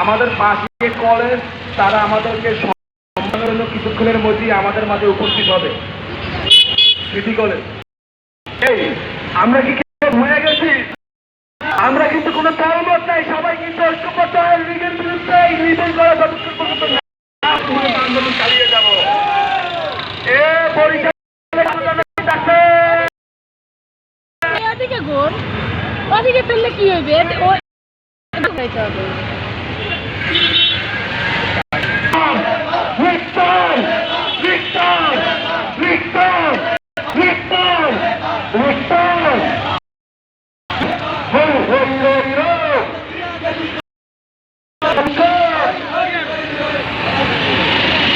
আমাদের পাশে কলেজ, তারা আমাদেরকে সম্মানের কিছুক্ষণের মধ্যেই আমাদের মাঝে উপস্থিত হবে। City college. এই, আমরা কি ভুলে গেছি? আমরা কিন্তু কোনো দলমত নাই, সবাই কিন্তু ঐক্যবদ্ধ হয় লীগের বিরুদ্ধে এই নির্দেশ করা যতক্ষণ পর্যন্ত আন্দোলন চালিয়ে যাব। এ বরিশালে ওদিকে ফেললে কি হইবে?